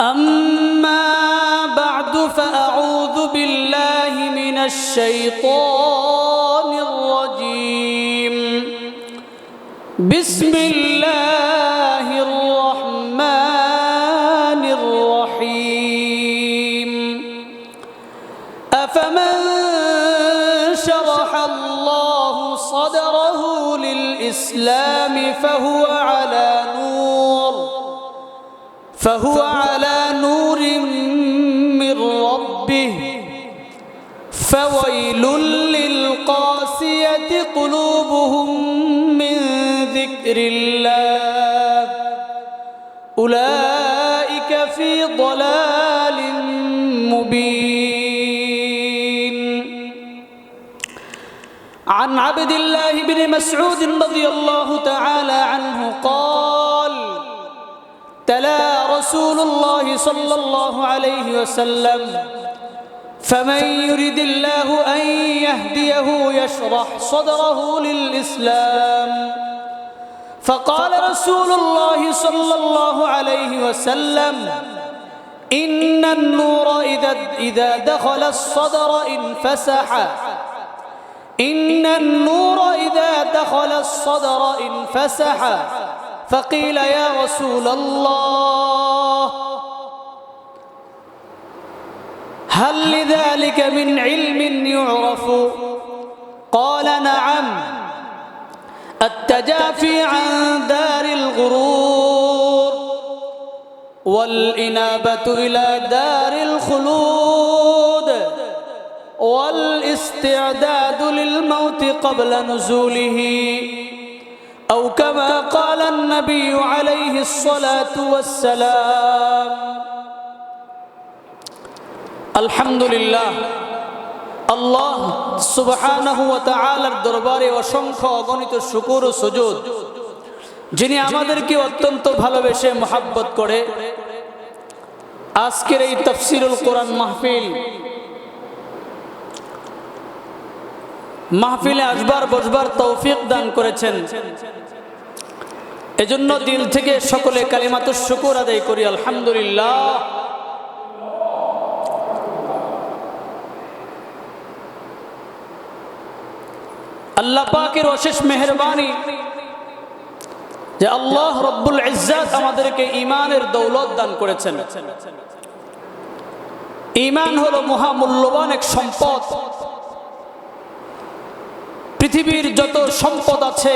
أما بعد فأعوذ بالله من الشيطان الرجيم. بسم الله الرحمن الرحيم. أفمن شرح الله صدره للإسلام فهو فهو على نور من ربه. فويل للقاسية قلوبهم من ذكر الله. أولئك في ضلال مبين. عن عبد الله بن مسعود رضي الله تعالى عنه قال تلا رسول الله صلى الله عليه وسلم فمن يرد الله أن يهديه يشرح صدره للإسلام. فقال رسول الله صلى الله عليه وسلم إن النور إذا إذا دخل الصدر انفسح. إن النور إذا دخل الصدر انفسح. فقيل يا رسول الله هل لذلك من علم يعرف؟ قال نعم. التجافي عن دار الغرور والإنابة إلى دار الخلود والاستعداد للموت قبل نزوله. أو كما قال النبي عليه الصلاة والسلام আলহামদুলিল্লাহ। আল্লাহ সুবহানাহু ওয়া দরবারে অসংখ্য অগণিত শুকুর ও সুজুদ, যিনি আমাদেরকে অত্যন্ত ভালোবেসে মোহাব্বত করে। আজকের এই তফসিরুল কোরআন মাহফিল, মাহফিলে আসবার, বসবার তৌফিক দান করেছেন। এজন্য দিল থেকে সকলে কালিমাতুর শুকুর আদায় করি, আলহামদুলিল্লাহ। আল্লাহ পাকের অশেষ মেহরবানি যে আল্লাহ রব্বুল ইজ্জাত আমাদেরকে ইমানের দৌলত দান করেছেন। ইমান হলো মহামূল্যবান এক সম্পদ। পৃথিবীর যত সম্পদ আছে,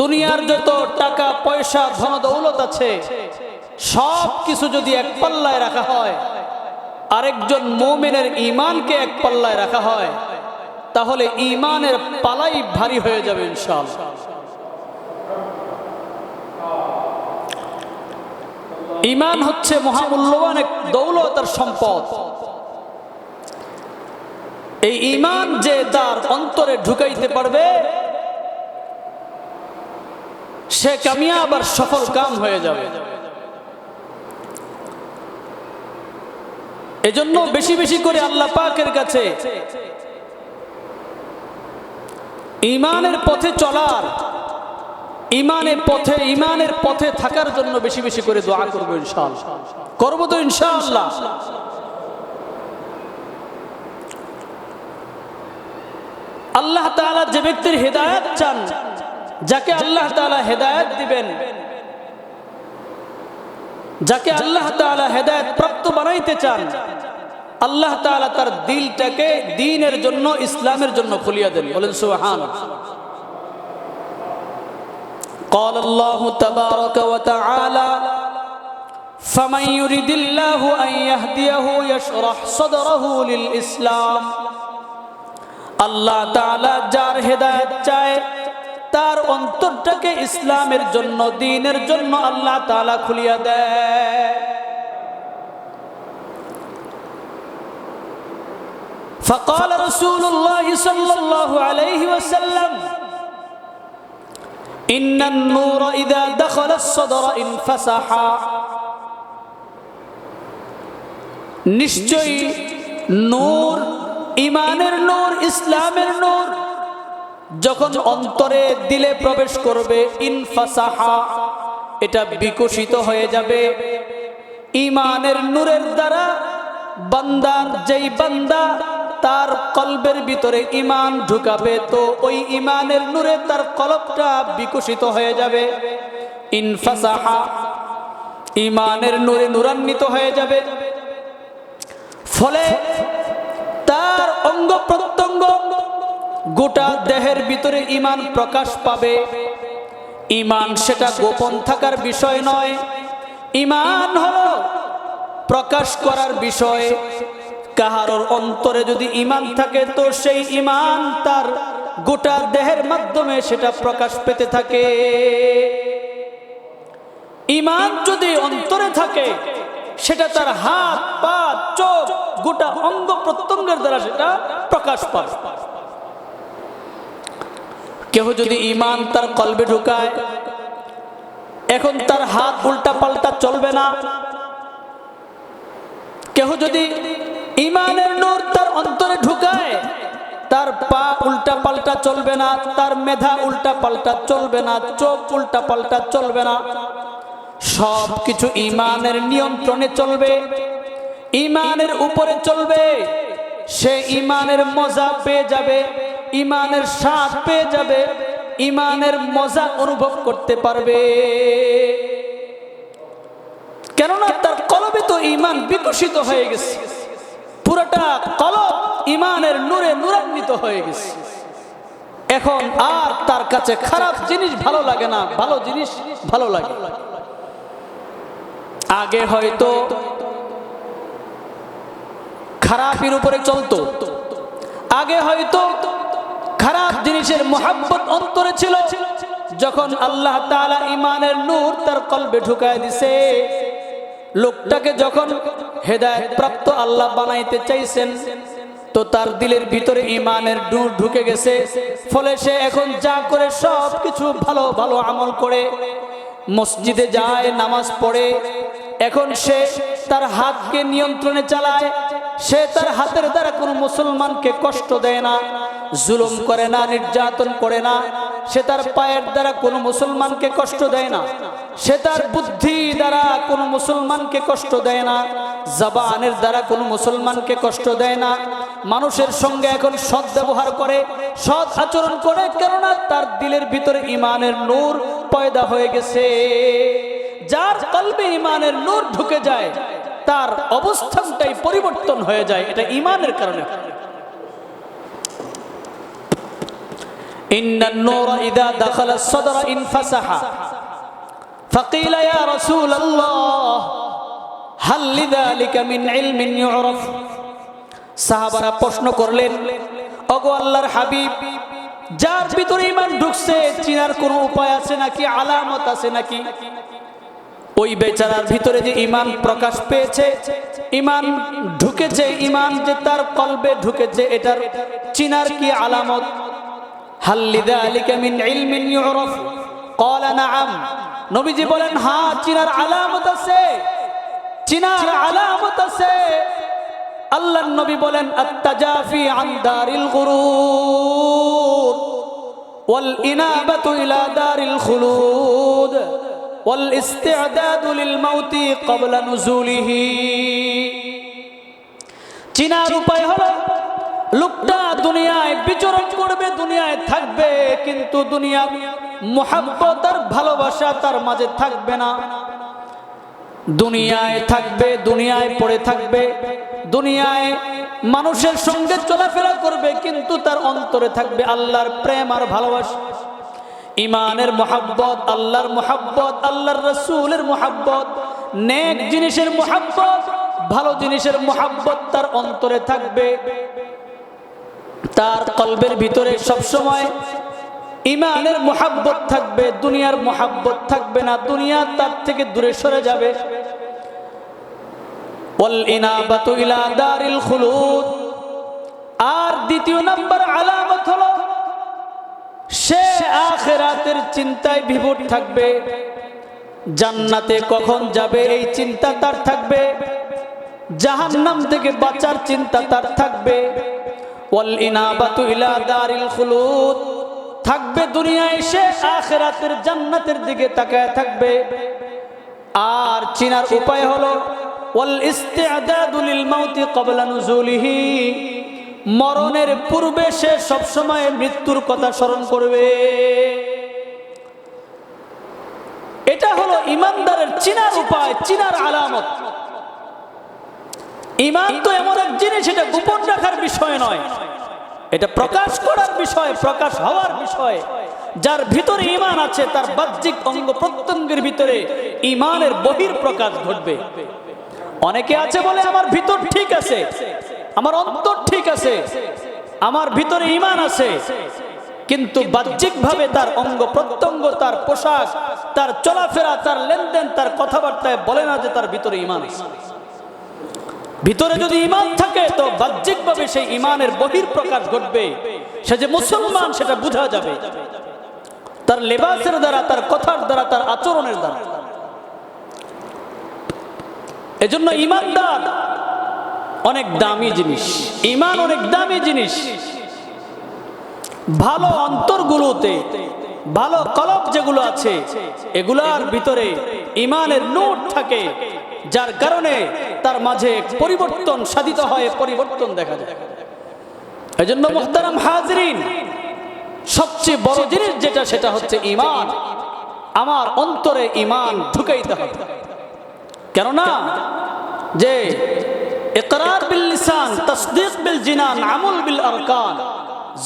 দুনিয়ার যত টাকা, পয়সা, ধন, দৌলত আছে সব কিছু যদি এক পাল্লায় রাখা হয়, আরেকজন মোমেনের ইমানকে এক পাল্লায় রাখা হয় তাহলে ইমানের পালাই ভারী হয়ে যাবে ইনশাল ইমান হচ্ছে মহামূল্যবান এক দৌলতার সম্পদ। এই ইমান যে তার অন্তরে ঢুকাইতে পারবে, সে কামিয়াব আর সফল কাম হয়ে যাবে। এজন্য বেশি বেশি করে আল্লাহ পাকের কাছে ইমানের পথে চলার, ইমানের পথে ইমানের পথে থাকার জন্য বেশি বেশি করে দোয়া করব ইনশাআল্লাহ। করব তো ইনশাআল্লাহ। আল্লাহ তাআলা যে ব্যক্তির হেদায়েত চান, যাকে আল্লাহ তাআলা হেদায়েত দিবেন, যাকে আল্লাহ তাআলা হেদায়ত প্রাপ্ত বানাইতে চান আল্লাহ তাআলা তার দিলটাকে দ্বীনের জন্য ইসলামের জন্য খুলিয়া দেন বলেন সুবহান قال الله تبارك وتعالى فمن يريد الله أن يهديه يشرح صدره للإسلام আল্লাহ তাআলা যার হেদায়েত চায় তার অন্তরটাকে ইসলামের জন্য দ্বীনের জন্য আল্লাহ তাআলা খুলিয়া দেয় فقال رسول الله صلى الله عليه وسلم إن النور إذا دخل الصدر انفسح নিশ্চয়ই নূর ইমানের নূর ইসলামের নূর যখন অন্তরে দিলে প্রবেশ করবে ইনফাসাহা এটা বিকশিত হয়ে যাবে ইমানের নূরের দ্বারা বান্দার যেই বান্দা তার কলবের ভিতরে ইমান ঢুকাবে, তো ওই ইমানের নূরে তার কলবটা বিকশিত হয়ে যাবে। ইনফাসাহা ইমানের নূরে নূরান্বিত হয়ে যাবে। ফলে তার অঙ্গ প্রত্যঙ্গ গোটা দেহের ভিতরে ইমান প্রকাশ পাবে। ইমান সেটা গোপন থাকার বিষয় নয়। ইমান হলো প্রকাশ করার বিষয়। কাহারোর অন্তরে যদি ইমান থাকে, তো সেই ইমান তার গোটা দেহের মাধ্যমে সেটা প্রকাশ পেতে থাকে। ইমান যদি অন্তরে থাকে, সেটা তার হাত, পা, চোখ, গোটা অঙ্গ প্রত্যঙ্গের দ্বারা সেটা প্রকাশ পায়। কেহ যদি ইমান তার কলবে ঢুকায়, এখন তার হাত উল্টা পাল্টা চলবে না। কেহ যদি ইমানের নূর তার অন্তরে ঢুকায়। তার পা উল্টা পাল্টা চলবে না, তার মেধা উল্টা পাল্টা চলবে না, চোখ উল্টা পাল্টা চলবে না। সব কিছু ইমানের নিয়ন্ত্রণে চলবে, ইমানের উপরে চলবে। সে ইমানের মজা পেয়ে যাবে, ইমানের স্বাদ পেয়ে যাবে, ইমানের মজা অনুভব করতে পারবে। কেননা তার কলবে তো ইমান বিকশিত হয়ে গেছে। পুরোটা কলব ইমানের নূরে নূরান্বিত হয়ে গেছে। এখন আর তার কাছে খারাপ জিনিস ভালো লাগে না, ভালো জিনিস ভালো লাগে। আগে হয়তো খারাপের উপরে চলতো। আগে হয়তো খারাপ জিনিসের মোহাব্বত অন্তরে ছিল। যখন আল্লাহ তালা ইমানের নূর তার কলবে ঢুকায় দিছে লোকটাকে যখন হেদায়েত প্রাপ্ত আল্লাহ বানাইতে চাইছেন, তো তার দিলের ভিতরে ইমানের নূর ঢুকে গেছে। ফলে সে এখন যা করে সব কিছু ভালো ভালো আমল করে, মসজিদে যায়, নামাজ পড়ে। এখন সে তার হাতকে নিয়ন্ত্রণে চালায়। সে তার হাতের দ্বারা কোনো মুসলমানকে কষ্ট দেয় না, জুলুম করে না, নির্যাতন করে না। সে তার পায়ের দ্বারা কোনো মুসলমানকে কষ্ট দেয় না। সে তার বুদ্ধি দ্বারা কোনো মুসলমানকে কষ্ট দেয় না। জবানের দ্বারা কোনো মুসলমানকে কষ্ট দেয় না। মানুষের সঙ্গে এখন সৎ ব্যবহার করে, সৎ আচরণ করে, কেননা তার দিলের ভিতরে ইমানের নূর পয়দা হয়ে গেছে। যার কলবে ইমানের নূর ঢুকে যায়, তার অবস্থানটাই পরিবর্তন হয়ে যায়। এটা ইমানের কারণে হয়। إن النور إذا دخل الصدر انفسح فقيل يا رسول الله هل لذلك من علم يعرف সাহাবারা প্রশ্ন করলেন অগো আল্লাহর হাবিব যার ভিতরে ইমান ঢুকছে চিনার কোনো উপায় আছে নাকি আলামত আছে নাকি ওই বেচারার ভিতরে যে ইমান প্রকাশ পেয়েছে ইমান ঢুকেছে ইমান যে তার কলবে ঢুকেছে এটার চিনার কি আলামত হাল লিযালিকা মিন ইলমিন ইউরাফ? ক্বালা নাআম। নবীজি বলেন হ্যাঁ চিনার আলামত আছে। চিনার আলামত আছে। আল্লাহর নবী বলেন, আত্তাজাফি আন দারিল গুরুর ওয়াল ইনাবাতু ইলা দারিল খুলুদ ওয়াল ইস্তি'দাদু লিল মাউতি ক্বাবলা নুজুলিহি। চিনার উপায় হলো লোকটা দুনিয়ায় বিচরণ করবে, দুনিয়ায় থাকবে, কিন্তু দুনিয়া মোহাব্বত আর ভালোবাসা তার মাঝে থাকবে না। দুনিয়ায় থাকবে, দুনিয়ায় পড়ে থাকবে, দুনিয়ায় মানুষের সঙ্গে চলাফেরা করবে, কিন্তু তার অন্তরে থাকবে আল্লাহর প্রেম আর ভালোবাসা। ইমানের মোহাব্বত, আল্লাহর মোহাব্বত, আল্লাহর রসুলের মোহাব্বত, নেক জিনিসের মোহাব্বত, ভালো জিনিসের মোহাব্বত তার অন্তরে থাকবে। তার কলবের ভিতরে সব সময় ইমানের মোহাব্বত থাকবে, দুনিয়ার মোহাব্বত থাকবে না, দুনিয়া তার থেকে দূরে সরে যাবে। আর দ্বিতীয় নাম্বার আলামত হলো, সে আখেরাতের চিন্তায় বিভোর থাকবে। জান্নাতে কখন যাবে এই চিন্তা তার থাকবে। জাহান্নাম থেকে বাঁচার চিন্তা তার থাকবে। থাকবে দুনিয়ায় সে আখেরাতের জান্নাতের দিকে তাকায় থাকবে। আর চিনার উপায় হলো মরণের পূর্বে সে সবসময় মৃত্যুর কথা স্মরণ করবে। এটা হলো ইমানদারের চিনার উপায়, চিনার আলামত। ইমান তো এমন এক জিনিস, এটা গোপন রাখার বিষয় নয়। এটা প্রকাশ করার বিষয়, প্রকাশ হওয়ার বিষয়। যার ভিতরে ইমান আছে, তার বাহ্যিক অঙ্গ প্রত্যঙ্গের ভিতরে ইমানের বহির প্রকাশ ঘটবে। অনেকে আছে বলে, আমার ভিতর ঠিক আছে, আমার অন্তর ঠিক আছে, আমার ভিতরে ইমান আছে। কিন্তু বাহ্যিকভাবে তার অঙ্গ প্রত্যঙ্গ, তার পোশাক, তার চলাফেরা, তার লেনদেন, তার কথাবার্তায় বলে না যে তার ভিতরে ইমান আছে। ভিতরে যদি ইমান থাকে, তো বাহ্যিকভাবে সেই ইমানের বহির প্রকাশ ঘটবে। সে যে মুসলমান, সেটা বোঝা যাবে। তার লেবাসের দ্বারা, তার কথার দ্বারা, তার আচরণের দ্বারা। এজন্য ইমানদার অনেক দামি জিনিস ইমান অনেক দামি জিনিস। ভালো অন্তরগুলোতে, ভালো কলব যেগুলো আছে, এগুলার ভিতরে ইমানের নোট থাকে, যার কারণে তার মাঝে পরিবর্তন সাধিত হয়, পরিবর্তন দেখা যায়। এজন্য মোহতারাম হাজরিন, সবচেয়ে বড় জিনিস যেটা, সেটা হচ্ছে ইমান আমার অন্তরে ইমান ঢুকাইতে হবে। কেননা, যে ইকরার বিল লিসান, তাসদীক বিল জিনান, আমল বিল আরকান,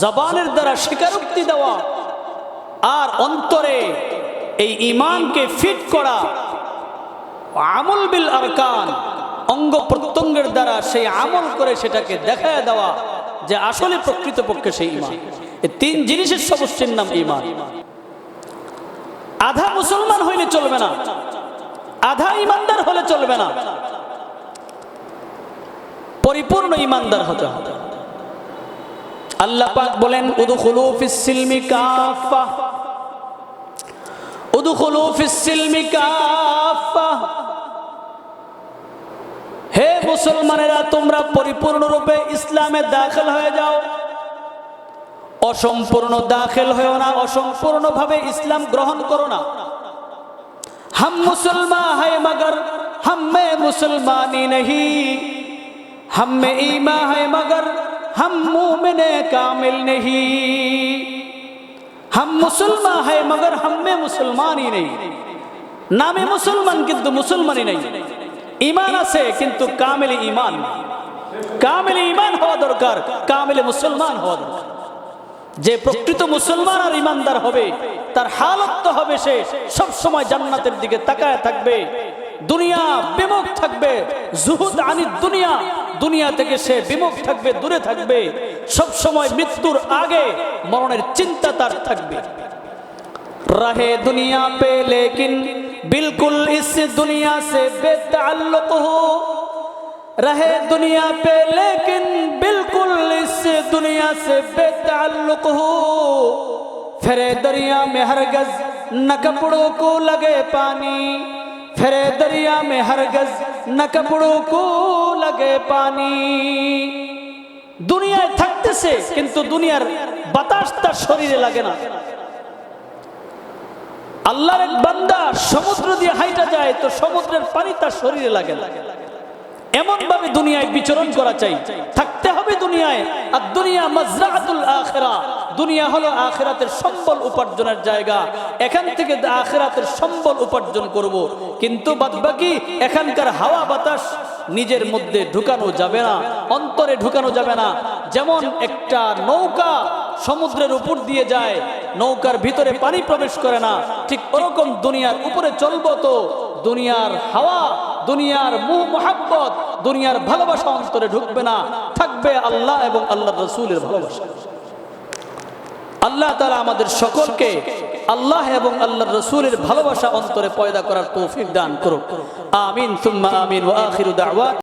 জবানের দ্বারা স্বীকারোক্তি দেওয়া, আর অন্তরে এই ইমানকে ফিট করা, আমল বিল আরকান অঙ্গ প্রত্যঙ্গের দ্বারা সেই আমল করে সেটাকে দেখায় দেওয়া যে আসলে প্রকৃতপক্ষে সেই ইমান। এই তিন জিনিসের সমষ্টির নাম ইমান। আধা মুসলমান হইলে চলবে না, আধা ইমানদার হলে চলবে না। পরিপূর্ণ ইমানদার হতে হবে। আল্লাহ পাক বলেন, উদখুলু ফিস সিলমি কাফা উদখুলু ফিস সিলমি কাফা মুসলমানেরা, তোমরা পরিপূর্ণরূপে ইসলামে দাখিল হয়ে যাও। অসম্পূর্ণ দাখিল হয়েও না, অসম্পূর্ণভাবে ইসলাম গ্রহণ করো না। হাম মুসলমান হাই মগর হামে মুসলমানি নহি। হামে ইমা হাই মগর, হাম মুমিনে কামিল নহি। হাম মুসলমান হাই মগর হামে মুসলমানি নেই। নামে মুসলমান, কিন্তু মুসলমানি নেই। ইমান আছে, কিন্তু কামেলি ইমান। কামেলি ইমান হওয়া দরকার, কামেলি মুসলমান হওয়া দরকার। যে প্রকৃত মুসলমান আর ইমানদার হবে, তার হালত তো হবে সে সব সময় জান্নাতের দিকে তাকায় থাকবে, দুনিয়া বিমুখ থাকবে, জুহুদ আনি দুনিয়া দুনিয়া থেকে সে বিমুখ থাকবে, দূরে থাকবে, সব সময় মৃত্যুর আগে মরণের চিন্তা তার থাকবে। رہے دنیا پہ لیکن بالکل اس دنیا سے بے تعلق ہو رہے دنیا پہ لیکن بالکل اس دنیا سے بے تعلق ہو پھرے دریا میں ہرگز نہ کپڑوں کو لگے پانی پھرے دریا میں ہرگز نہ کپڑوں کو لگے پانی দুনিয়ায় থাকতেছে কিন্তু দুনিয়ার বাতাস তার শরীরে লাগে না আল্লাহর এক বান্দা সমুদ্র দিয়ে হাইটা যায়, তো সমুদ্রের পানি তার শরীরে লাগে এমন ভাবে দুনিয়ায় বিচরণ করা চাই। থাকতে হবে দুনিয়ায়, আর দুনিয়া মাজরাতুল আখেরা। দুনিয়া হলো আখেরাতের সম্বল উপার্জনের জায়গা। এখান থেকে আখেরাতের সম্বল উপার্জন করব। কিন্তু বাদবাকি এখানকার হাওয়া বাতাস নিজের মধ্যে ঢুকানো যাবে না, অন্তরে ঢুকানো যাবে না। যেমন একটা নৌকা সমুদ্রের উপর দিয়ে যায়, নৌকার ভিতরে পানি প্রবেশ করে না। ঠিক ওরকম দুনিয়ার উপরে চলবো তো, দুনিয়ার হাওয়া, দুনিয়ার মুহ মোহাব্বত, দুনিয়ার ভালোবাসা অন্তরে ঢুকবে না। থাকবে আল্লাহ এবং আল্লাহ রসুলের ভালোবাসা। আল্লাহ তালা আমাদের সকলকে আল্লাহ এবং আল্লাহ রসুলের ভালোবাসা অন্তরে পয়দা করার তৌফিক দান করুক। আমিন, সুম্মা আমিন, ওয়া আখিরু